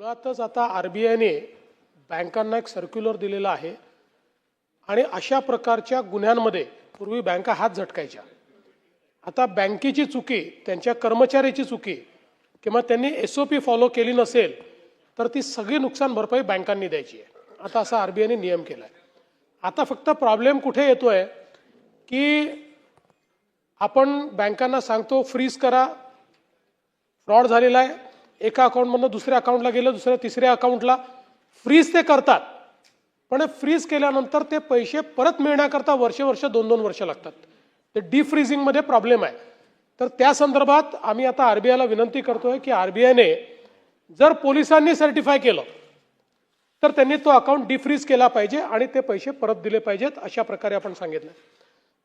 मुळातच आता R B आयने बँकांना एक सर्क्युलर दिलेलं आहे. आणि अशा प्रकारच्या गुन्ह्यांमध्ये पूर्वी बँका हात झटकायच्या. आता बँकेची चुकी त्यांच्या कर्मचाऱ्याची चुकी किंवा त्यांनी एस ओ पी फॉलो केली नसेल तर ती सगळी नुकसान भरपाई बँकांनी द्यायची आहे. आता असा आर बी आयने नियम केला आहे आता फक्त प्रॉब्लेम कुठे येतो आहे की आपण बँकांना सांगतो फ्रीज करा. फ्रॉड झालेला आहे. एका अकाउंटमधनं दुसऱ्या अकाउंटला गेलं दुसऱ्या तिसऱ्या अकाउंटला फ्रीज ते करतात. पण फ्रीज केल्यानंतर ते पैसे परत मिळण्याकरता वर्षे वर्ष दोन दोन वर्ष लागतात. ते डिफ्रीजिंगमध्ये प्रॉब्लेम आहे. तर त्या संदर्भात आम्ही आता आर बी आयला विनंती करतोय की आर बी आयने जर पोलिसांनी सर्टिफाय केलं तर त्यांनी तो अकाउंट डिफ्रीज केला पाहिजे आणि ते पैसे परत दिले पाहिजेत अशा प्रकारे आपण सांगितलं.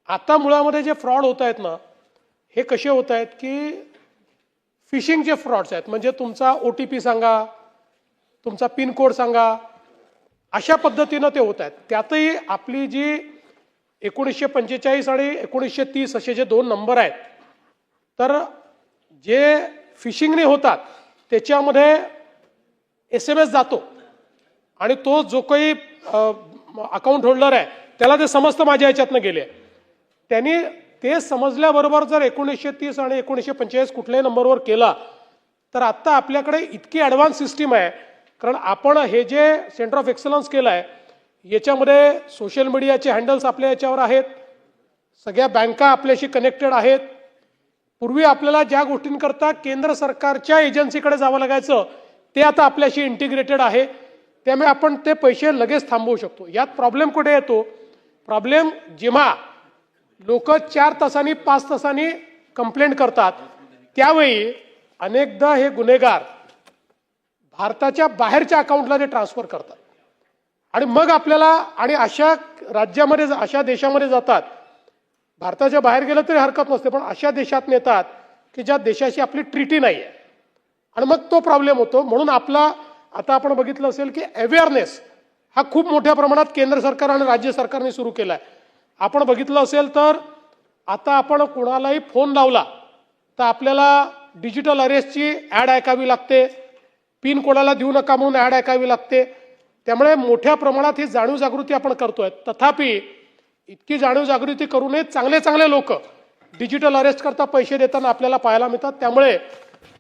आता मुळामध्ये जे फ्रॉड होत आहेत ना हे कसे होत आहेत की फिशिंगचे फ्रॉड्स आहेत. म्हणजे तुमचा ओ टी पी सांगा तुमचा पिन कोड सांगा अशा पद्धतीनं ते होत आहेत. त्यातही आपली जी एकोणीसशे पंचेचाळीस आणि एकोणीसशे तीस असे जे दोन नंबर आहेत तर जे फिशिंगने होतात त्याच्यामध्ये एस एम एस जातो. आणि तो जो काही अकाउंट होल्डर आहे त्याला ते समजतं माझ्या ह्याच्यातनं गेले. त्यांनी ते समजल्याबरोबर जर एकोणीसशे तीस आणि एकोणीसशे पंचेचाळीस कुठल्याही नंबरवर केला तर आत्ता आपल्याकडे इतकी ॲडव्हान्स सिस्टीम आहे. कारण आपण हे जे सेंटर ऑफ एक्सलन्स केलं आहे याच्यामध्ये सोशल मीडियाचे हँडल्स आपल्या याच्यावर आहेत सगळ्या बँका आपल्याशी कनेक्टेड आहेत. पूर्वी आपल्याला ज्या गोष्टींकरता केंद्र सरकारच्या एजन्सीकडे जावं लागायचं ते आता आपल्याशी इंटिग्रेटेड आहे. त्यामुळे आपण ते पैसे लगेच थांबवू शकतो. यात प्रॉब्लेम कुठे येतो? प्रॉब्लेम जेव्हा लोक चार तासांनी पाच तासांनी कंप्लेंट करतात. त्यावेळी अनेकदा हे गुन्हेगार भारताच्या बाहेरच्या अकाउंटला ते ट्रान्सफर करतात. आणि मग आपल्याला आणि अशा राज्यामध्ये अशा देशामध्ये जातात. भारताच्या बाहेर गेलं तरी हरकत नसते पण अशा देशात नेतात की ज्या देशाशी आपली ट्रिटी नाही आहे आणि मग तो प्रॉब्लेम होतो. म्हणून आपला आता आपण बघितलं असेल की अवेअरनेस हा खूप मोठ्या प्रमाणात केंद्र सरकार आणि राज्य सरकारने सुरू केला आहे आपण बघितलं असेल तर आता आपण कोणालाही फोन लावला तर आपल्याला डिजिटल अरेस्टची ॲड ऐकावी लागते. पिन कोणाला देऊ नका म्हणून ॲड ऐकावी लागते. त्यामुळे मोठ्या प्रमाणात ही जाणीव जागृती आपण करतोय. तथापि इतकी जाणीव जागृती करूनही चांगले चांगले लोक डिजिटल अरेस्ट करता पैसे देताना आपल्याला पाहायला मिळतात. त्यामुळे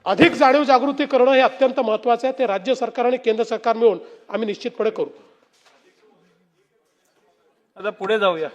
अधिक जाणीव जागृती करणं हे अत्यंत महत्वाचं आहे. ते राज्य सरकार आणि केंद्र सरकार मिळून आम्ही निश्चितपणे करू. आता पुढे जाऊया.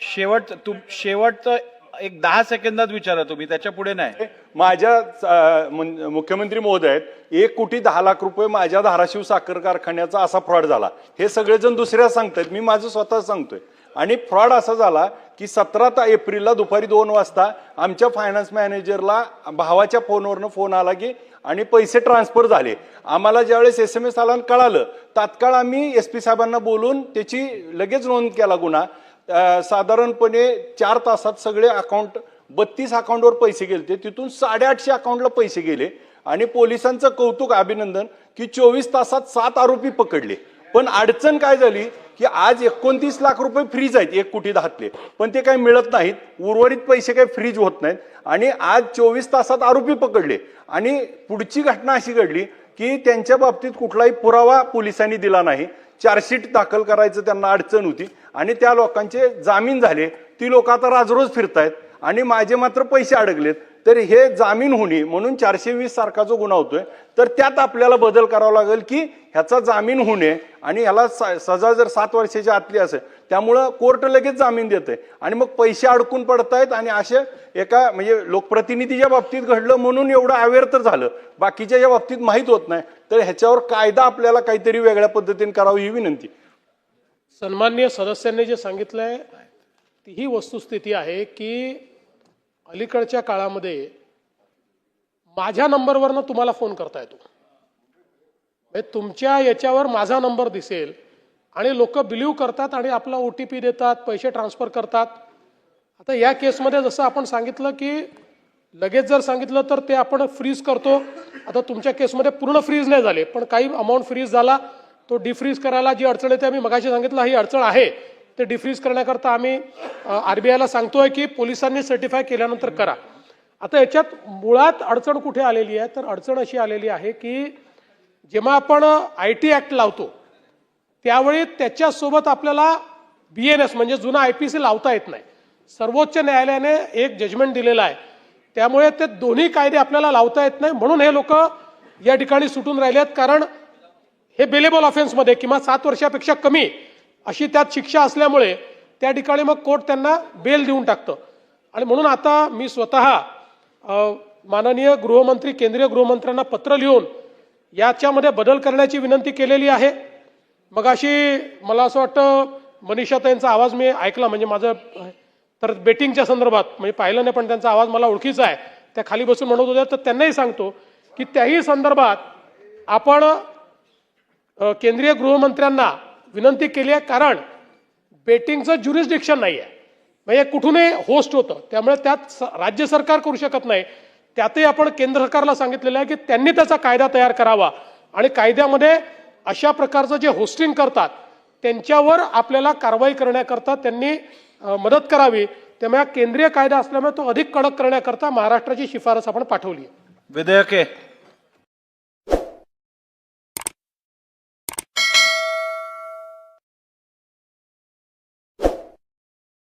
शेवट तू शेवटचं एक दहा सेकंदात विचारा तुम्ही त्याच्या पुढे नाही. माझ्या मुख्यमंत्री महोदय आहेत एक कोटी दहा लाख रुपये माझ्या धाराशिव साखर कारखान्याचा असा फ्रॉड झाला. हे सगळेजण दुसऱ्या सांगतायत मी माझं स्वतः सांगतोय. आणि फ्रॉड असा झाला की सतरा एप्रिलला दुपारी दोन वाजता आमच्या फायनान्स मॅनेजरला भावाच्या फोनवरनं फोन आला की आणि पैसे ट्रान्सफर झाले. आम्हाला ज्यावेळेस एस एम एस आला कळालं तात्काळ आम्ही एस पी साहेबांना बोलून त्याची लगेच नोंद केला गुन्हा. साधारणपणे चार तासात सगळे अकाउंट बत्तीस अकाउंटवर पैसे गेले तिथून साडेआठशे अकाउंटला पैसे गेले. आणि पोलिसांचं कौतुक अभिनंदन की चोवीस तासात सात आरोपी पकडले. पण अडचण काय झाली की आज एकोणतीस लाख रुपये फ्रीज आहेत एक कोटी दहातले. पण ते काही मिळत नाहीत. उर्वरित पैसे काही फ्रीज होत नाहीत. आणि आज चोवीस तासात आरोपी पकडले. आणि पुढची घटना अशी घडली की त्यांच्या बाबतीत कुठलाही पुरावा पोलिसांनी दिला नाही. चार्जशीट दाखल करायचं त्यांना अडचण होती. आणि त्या लोकांचे जामीन झाले. ती लोक आता राजरोज फिरतायत. आणि माझे मात्र पैसे अडकलेत. तर हे जामीन होणे म्हणून चारशे वीस सारखा जो गुन्हा होतोय तर त्यात आपल्याला बदल करावा लागेल की ह्याचा जामीन होणे आणि ह्याला सजा जर सात वर्षाच्या आतली असेल त्यामुळं कोर्ट लगेच जामीन देते आणि मग पैसे अडकून पडतायत आणि असे एका म्हणजे लोकप्रतिनिधीच्या बाबतीत घडलं म्हणून एवढं अवेअर तर झालं. बाकीच्या या बाबतीत माहीत होत नाही. तर ह्याच्यावर कायदा आपल्याला काहीतरी वेगळ्या पद्धतीने करावी ही विनंती. सन्माननीय सदस्यांनी जे सांगितलंय ती ही वस्तुस्थिती आहे की अलीकडच्या काळामध्ये माझ्या नंबरवरनं तुम्हाला फोन करता येतो. म्हणजे तुमच्या याच्यावर माझा नंबर दिसेल आणि लोक बिलीव्ह करतात आणि आपला ओ टी पी देतात पैसे ट्रान्सफर करतात. आता या केसमध्ये जसं आपण सांगितलं की लगेच जर सांगितलं तर ते आपण फ्रीज करतो. आता तुमच्या केसमध्ये पूर्ण फ्रीज नाही झाले पण काही अमाऊंट फ्रीज झाला तो डिफ्रीज करायला जी अडचण येते आम्ही मगाशी सांगितलं ही अडचण आहे. ते डिफ्रीज करण्याकरता आम्ही आर बी आयला सांगतोय की पोलिसांनी सर्टिफाय केल्यानंतर करा. आता याच्यात मुळात अडचण कुठे आलेली आहे? तर अडचण अशी आलेली आहे की जेव्हा आपण आय टी ॲक्ट लावतो त्यावेळी त्याच्यासोबत आपल्याला बी एन एस म्हणजे जुना आय पी सी लावता येत नाही. सर्वोच्च न्यायालयाने एक जजमेंट दिलेला आहे. त्यामुळे ते दोन्ही कायदे आपल्याला लावता येत नाही. म्हणून हे लोक या ठिकाणी सुटून राहिले आहेत कारण हे बेलेबल ऑफेन्समध्ये किंवा सात वर्षापेक्षा कमी अशी त्यात शिक्षा असल्यामुळे त्या ठिकाणी मग कोर्ट त्यांना बेल देऊन टाकतं. आणि म्हणून आता मी स्वतः माननीय गृहमंत्री केंद्रीय गृहमंत्र्यांना पत्र लिहून याच्यामध्ये बदल करण्याची विनंती केलेली आहे. मग अशी मला असं वाटतं मनीषा त्यांचा आवाज मी ऐकला म्हणजे माझं तर बेटिंगच्या संदर्भात म्हणजे पाहिलं नाही पण त्यांचा आवाज मला ओळखीचा आहे. त्या खाली बसून म्हणत होत्या तर त्यांनाही सांगतो की त्याही संदर्भात आपण केंद्रीय गृहमंत्र्यांना विनंती केली आहे कारण बेटिंगचं ज्युरिस्डिक्शन नाही आहे म्हणजे कुठूनही होस्ट होतं. त्यामुळे त्यात स- राज्य सरकार करू शकत नाही. त्यातही आपण केंद्र सरकारला सांगितलेलं आहे की त्यांनी त्याचा कायदा तयार करावा. आणि कायद्यामध्ये अशा प्रकारचं जे होस्टिंग करतात त्यांच्यावर आपल्याला कारवाई करण्याकरता त्यांनी मदत करावी. त्यामुळे केंद्रीय कायदा असल्यामुळे तो अधिक कडक करण्याकरता महाराष्ट्राची शिफारस आपण पाठवली आहे. विधेयके